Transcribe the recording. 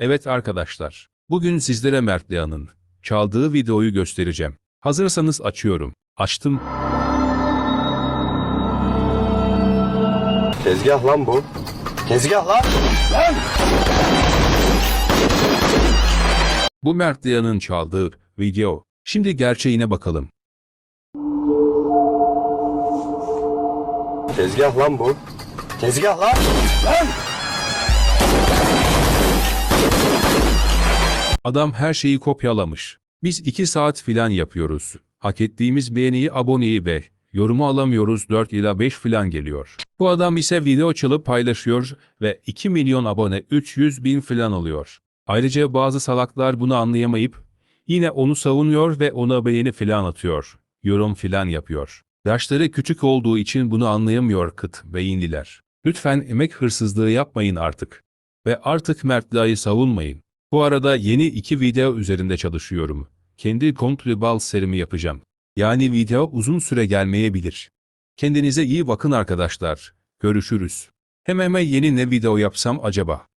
Evet arkadaşlar, bugün sizlere Mert Lia'nın çaldığı videoyu göstereceğim. Hazırsanız açıyorum. Açtım. Tezgah lan bu. Tezgah lan. Lan! Bu Mert Lia'nın çaldığı video. Şimdi gerçeğine bakalım. Tezgah lan bu. Tezgah lan. Lan! Adam her şeyi kopyalamış. Biz 2 saat filan yapıyoruz. Hak ettiğimiz beğeniyi, aboneyi ve yorumu alamıyoruz 4 ila 5 filan geliyor. Bu adam ise video çalıp paylaşıyor ve 2 milyon abone 300 bin filan oluyor. Ayrıca bazı salaklar bunu anlayamayıp yine onu savunuyor ve ona beğeni filan atıyor. Yorum filan yapıyor. Yaşları küçük olduğu için bunu anlayamıyor kıt beyinliler. Lütfen emek hırsızlığı yapmayın artık. Ve artık Mert Dağ'ı savunmayın. Bu arada yeni iki video üzerinde çalışıyorum. Kendi kontrol serimi yapacağım. Yani video uzun süre gelmeyebilir. Kendinize iyi bakın arkadaşlar. Görüşürüz. Hem hemen yeni ne video yapsam acaba?